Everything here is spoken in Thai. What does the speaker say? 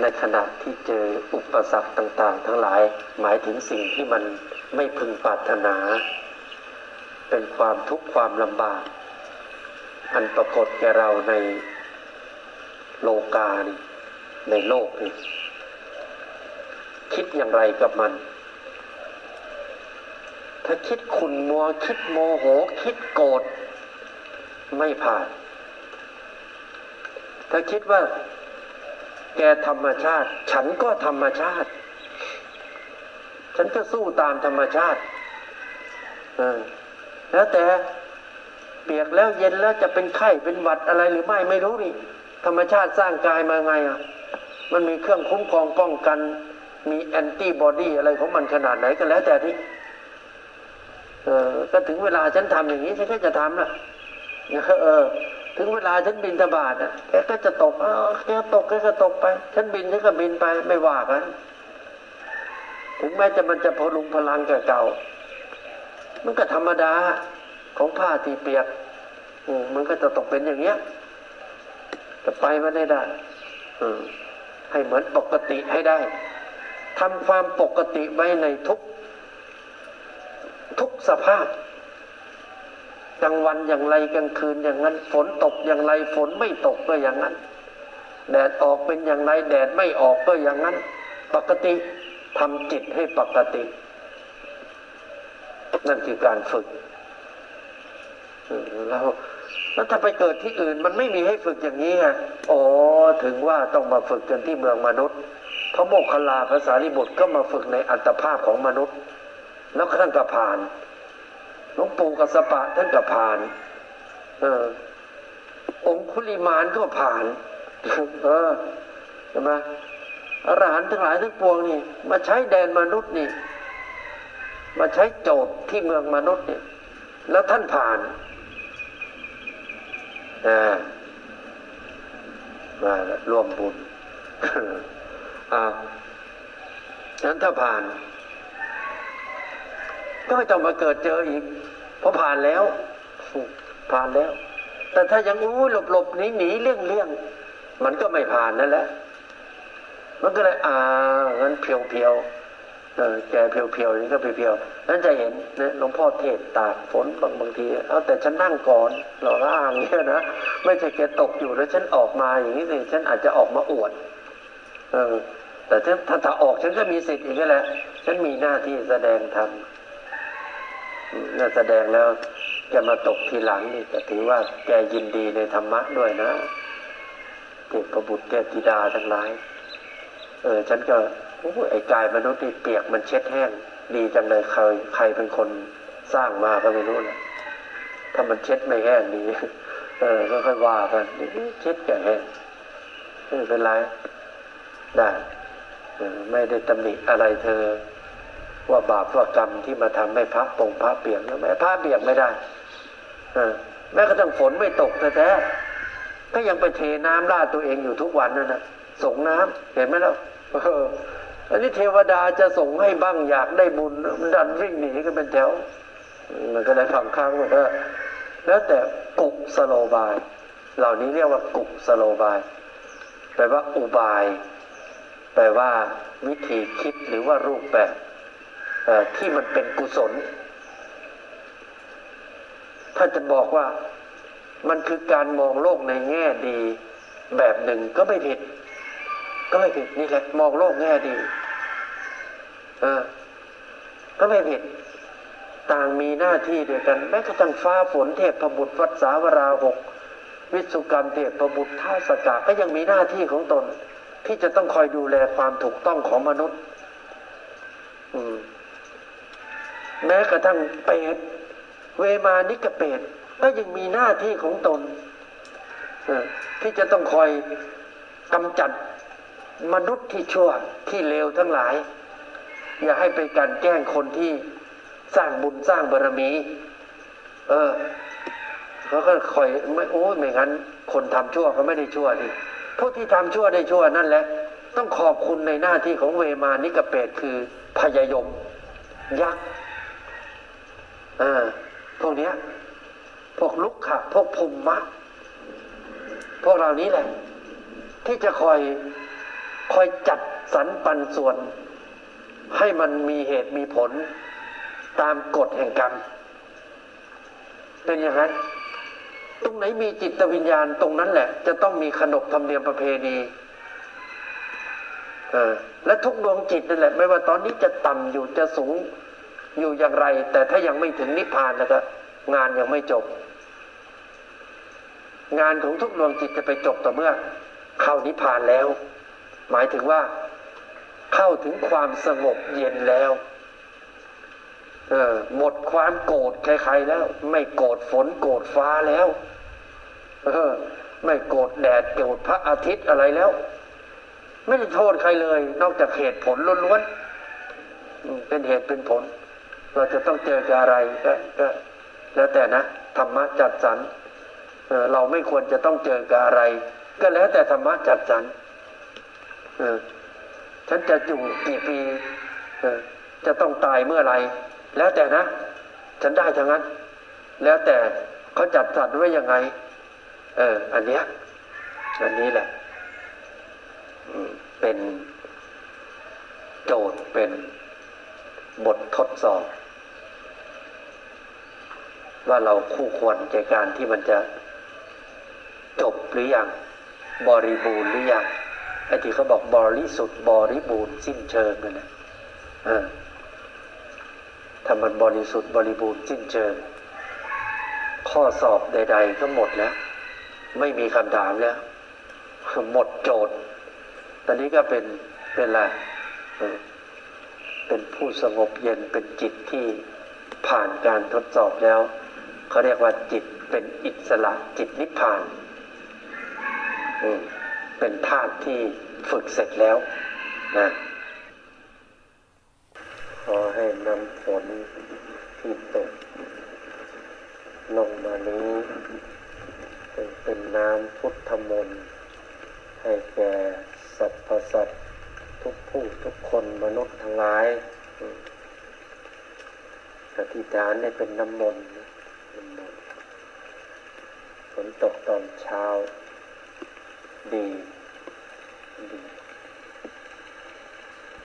ในขณะที่เจออุปสรรคต่างๆ ทั้งหลายหมายถึงสิ่งที่มันไม่พึงปรารถนา เป็นความทุกข์ความลำบาก อันปรากฏแก่เราในโลกานี่ในโลกนี่คิดอย่างไรกับมัน ถ้าคิดขุนมัวคิดโมโห คิดโกรธไม่ผ่าน ถ้าคิดว่า แกธรรมชาติ ฉันก็ธรรมชาติ ฉันก็สู้ตามธรรมชาติเออแล้วแต่เปียกแล้วเย็นแล้วจะเป็นไข้เป็นหวัดอะไรหรือไม่ไม่รู้นี่ธรรมชาติสร้างกายมาไงอะ มันมีเครื่องคุ้มครองป้องกัน มีแอนติบอดีอะไรของมันขนาดไหนก็แล้วแต่ที่เออก็ถึงเวลาฉันทำอย่างนี้ฉันก็จะทำนะเออ ถึงเวลาฉันบินทบาทอะแกก็จะตกเออแกตกแกก็ตกไป ฉันบินฉันก็บินไปไม่ว่ากัน ถึงแม้จะมันจะพลุงพลังเก่า มันก็ธรรมดาของผ้าที่เปียกอืมมันก็จะตกเป็นอย่างเงี้ยจะไปไม่ได้ได้อืมให้เหมือนปกติให้ได้ทำความปกติไว้ในทุก ทุกสภาพ กลางวันอย่างไรกลางคืนอย่างนั้น ฝนตกอย่างไรฝนไม่ตกก็อย่างนั้น แดดออกเป็นอย่างไรแดดไม่ออกก็อย่างนั้น ปกติทำจิตให้ปกติ นั่นคือการฝึกแล้วแล้วถ้าไปเกิดที่อื่นมันไม่มีให้ฝึกอย่างนี้ไงอ๋อถึงว่าต้องมาฝึกกันที่เมืองมนุษย์ พระโมคคัลลาภาษาลิบุตรก็มาฝึกในอัตภาพของมนุษย์ แล้วท่านก็ผ่าน หลวงปู่กัสปะท่านก็ผ่านอองคุลิมานก็ผ่าน เออใช่ไหมอรหันต์ทั้งหลายทั้งปวงนี่ มาใช้แดนมนุษย์นี่ มาใช้โจทย์ที่เมืองมนุษย์นี่แล้วท่านผ่านอ่ามาร่วมบุญอ่านั้นถ้าผ่าน ก็ไม่ต้องมาเกิดเจออีก เพราะผ่านแล้ว ผ่านแล้ว แต่ถ้ายังอู้หลบหลบหนีหนีเลี่ยงเลี่ยงมันก็ไม่ผ่านนั่นแหละมันก็เลยอ่างั้นเพียวเพียวเออแกเพียวเพียวนี่ก็เพียวเพียวนั้นจะเห็นนะหลวงพ่อเทศตากฝนบางบางที เอาแต่ฉันนั่งก่อนหล่อร่างเงี้ยนะไม่ใช่แกตกอยู่แล้วฉันออกมาอย่างนี้สิฉันอาจจะออกมาอวดเออแต่ถ้าถ้าถ้าออกฉันก็มีสิทธิ์อีกแหละฉันมีหน้าที่แสดงธรรม น่าแสดงแล้วจะมาตกทีหลังนี่ก็ถือว่าแกยินดีในธรรมะด้วยนะเทพบุตรเทพธิดาทั้งหลาย เออ ฉันก็อ้ไอ้กายมนุษย์นี่เปียกมันเช็ดแห้ง ดีจังเลยใครใครเป็นคนสร้างมาก็ไม่รู้นะถ้ามันเช็ดไม่แห้งดี เออก็ค่อยว่ากันเช็ดแก่แห้งไม่เป็นไรได้ไม่ได้ตำหนิอะไรเธอ ว่าบาปว่ากรรมที่มาทำให้พระปงพระเปียกนะแม้พระเปียกไม่ได้อแม้กระทั่งฝนไม่ตกแท้ก็ยังไปเทน้ำราดตัวเองอยู่ทุกวันนั่นนะส่งน้ำเห็นไหมแล่ะเอออันนี้เทวดาจะส่งให้บ้างอยากได้บุญมันดันวิ่งหนีกันเป็นแถว มันก็เลยฝังค้างหมดเออแล้วแต่กุสโลบาย เหล่านี้เรียกว่ากุสโลบาย แปลว่าอุบาย แปลว่าวิธีคิดหรือว่ารูปแบบ ที่มันเป็นกุศลถ้าจะบอกว่ามันคือการมองโลกในแง่ดีแบบหนึ่งก็ไม่ผิด ก็ไม่ผิดนี่แหละมองโลกแง่ดี เออ ก็ไม่ผิด ต่างมีหน้าที่เดียวกัน แม้กระทั่งฟ้าฝนเทพประบุตรวัดสาวราหก วิสุกรรมเทพประบุตรท่าสกาก็ยังมีหน้าที่ของตน ที่จะต้องคอยดูแลความถูกต้องของมนุษย์ อืม แม้กระทั่งเปรตเวมานิกเปรตก็ยังมีหน้าที่ของตน ที่จะต้องคอยกำจัดมนุษย์ที่ชั่วที่เลวทั้งหลาย อย่าให้ไปการแกล้งคนที่สร้างบุญสร้างบารมี เออเขาก็คอยไม่โอ้ไม่งั้น คนทำชั่วก็ไม่ได้ชั่วดิพวกที่ทำชั่วได้ชั่วนั่นแหละ ต้องขอบคุณในหน้าที่ของเวมานิกเปตคือพยายม ยักษ์ อ่าพวกเนี้ย พวกลุกขะพวกภูมิมะ พวกเหล่านี้แหละ ที่จะคอยคอยจัดสรรปันส่วน ให้มันมีเหตุมีผล ตามกฎแห่งกรรม เป็นอย่างนั้นตรงไหนมีจิตวิญญาณตรงนั้นแหละ จะต้องมีขนบธรรมเนียมประเพณีเออและทุกดวงจิตนั่นแหละ ไม่ว่าตอนนี้จะต่ำอยู่จะสูง อยู่อย่างไร แต่ถ้ายังไม่ถึงนิพพานแล้วก็งานยังไม่จบ งานของทุกดวงจิตจะไปจบต่อเมื่อ เข้านิพพานแล้ว หมายถึงว่าเข้าถึงความสงบเย็นแล้วเออหมดความโกรธใครๆแล้ว ไม่โกรธฝนโกรธฟ้าแล้วเออไม่โกรธแดดโกรธพระอาทิตย์อะไรแล้ว ไม่ได้โทษใครเลย นอกจากเหตุผลล้วนๆเป็นเหตุเป็นผล เราจะต้องเจอกับอะไรก็ก็แล้วแต่นะธรรมะจัดสรรเเราไม่ควรจะต้องเจอกับอะไร ก็แล้วแต่ธรรมะจัดสรรเออฉันจะอยู่กี่ปีเออจะต้องตายเมื่อไรแล้วแต่นะ ฉันได้ทั้งนั้น แล้วแต่เขาจัดสรรไว้ยังไง เออ อันเนี้ยอันนี้แหละเป็นโจทย์เป็นบททดสอบ ว่าเราคู่ควรในการที่มันจะจบหรือยังบริบูรณ์หรือยังไอ้ที่เขาบอกบริสุทธิ์บริบูรณ์สิ้นเชิงนั่นแหละถ้ามันบริสุทธิ์บริบูรณ์สิ้นเชิง ข้อสอบใด ๆ ก็หมดแล้ว ไม่มีคำถามแล้วหมดโจทย์ ตอนนี้ก็เป็นเป็นอะไรเป็นผู้สงบเย็นเป็นจิตที่ผ่านการทดสอบแล้ว เขาเรียกว่าจิตเป็นอิสระจิตนิพพาน เป็นธาตุที่ฝึกเสร็จแล้วนะขอให้น้ำฝนที่ตกลงมานี้เป็นน้ำพุทธมนต์ให้แก่สรรพสัตว์ทุกผู้ทุกคนมนุษย์ทั้งหลายอธิษฐานให้เป็นน้ำมนต์ ฝนตกตอนเช้า ดีดี